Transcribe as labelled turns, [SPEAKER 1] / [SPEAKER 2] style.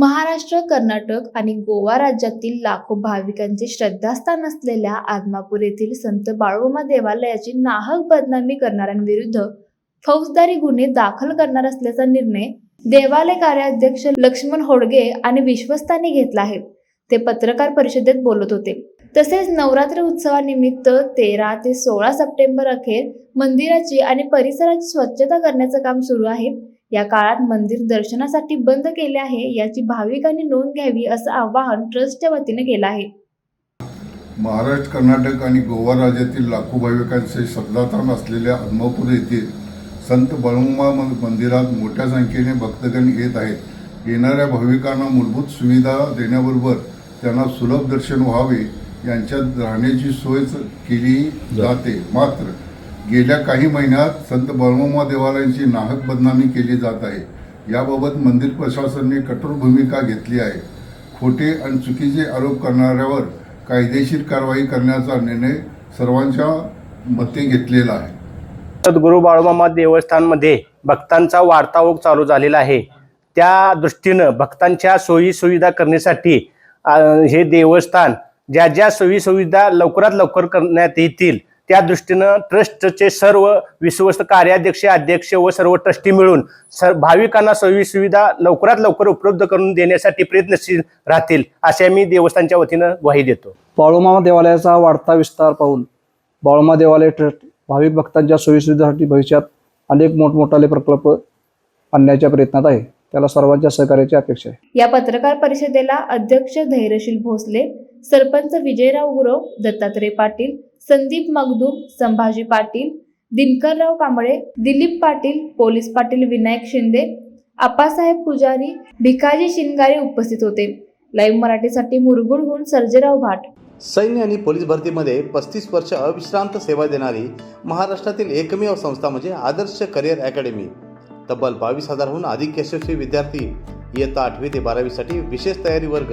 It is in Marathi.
[SPEAKER 1] महाराष्ट्र कर्नाटक आणि गोवा राज्यातील लाखो भाविकांचे श्रद्धास्थान असलेल्या आदमापूर येथील संत बाळूमा देवालयाची नाहक बदनामी करणाऱ्यांविरुद्ध फौजदारी गुन्हे दाखल करणार असल्याचा निर्णय देवालय कार्याध्यक्ष लक्ष्मण होडगे आणि विश्वस्तांनी घेतला आहे. ते पत्रकार परिषदेत बोलत होते. तसेच नवरात्र उत्सवानिमित्त तेरा ते सोळा सप्टेंबर अखेर मंदिराची आणि परिसराची स्वच्छता करण्याचं काम सुरू आहे. या काळात मंदिर दर्शनासाठी बंद केले आहे याची भाविकांनी नोंद घ्यावी असं आवाहन ट्रस्टच्या वतीने केलं आहे.
[SPEAKER 2] महाराष्ट्र कर्नाटक आणि गोवा राज्यातील लाखो भाविकांचे श्रद्धास्थान असलेल्या अदमापूर येथील संत बळुंबा मन- मंदिरात मोठ्या संख्येने भक्तगण येत आहेत. येणाऱ्या भाविकांना मूलभूत सुविधा देण्याबरोबर त्यांना सुलभ दर्शन व्हावे यांच्यात राहण्याची सोय केली जाते. मात्र गेल्या काही महिन्यात संत बळमुमा देवालयांची नाहक बदनामी केली जात आहे. याबाबत मंदिर प्रशासनाने कठोर भूमिका घेतली आहे. खोटे आणि चुकीचे आरोप करणाऱ्यावर कायदेशीर कारवाई करण्याचा निर्णय सर्वांच्या मते घेतलेला आहे.
[SPEAKER 3] सद्गुरू बाळूमामा देवस्थानमध्ये भक्तांचा वाढता चालू झालेला आहे. त्या दृष्टीनं भक्तांच्या सोयी सुविधा करण्यासाठी हे देवस्थान ज्या ज्या सोयी सुविधा लवकरात लवकर करण्यात येतील त्या दृष्टीनं ट्रस्टचे सर्व विश्वस्त कार्याध्यक्ष अध्यक्ष व सर्व ट्रस्टी मिळून सर भाविकांना सोयी सुविधा लवकरात लवकर उपलब्ध करून देण्यासाठी प्रयत्नशील राहतील असे मी देवस्थानच्या वतीनं ग्वाही देतो.
[SPEAKER 4] बाळूमामा देवालयाचा वाढता विस्तार पाहून बाळूमा देवालय ट्रस्ट भाविक भक्तांच्या सोयीसुविधासाठी भविष्यात अनेक मोठमोठाले प्रकल्प आणण्याच्या प्रयत्नात आहे. त्याला सर्वांच्या सहकार्याची अपेक्षा आहे.
[SPEAKER 1] या पत्रकार परिषदेला अध्यक्ष धैर्यशील भोसले सरपंच विजयराव गुरव दत्तात्रय पाटील संदीप मगदूम संभाजी पाटील दिनकरराव कांबळे दिलीप पाटील पोलीस पाटील विनायक शिंदे आप्पासाहेब पुजारी भिकाजी शिंगारे उपस्थित होते. लाईव्ह मराठीसाठी मुरगुडहून सर्जेराव भाट.
[SPEAKER 5] सैन्य आणि पोलीस भरतीमध्ये पस्तीस वर्ष अविश्रांत सेवा देणारी महाराष्ट्रातील एकमेव संस्था म्हणजे आदर्श करिअर अकॅडमी. तब्बल बावीस हजारहून अधिक यशस्वी विद्यार्थी. इयत्ता आठवी ते बारावीसाठी विशेष तयारी वर्ग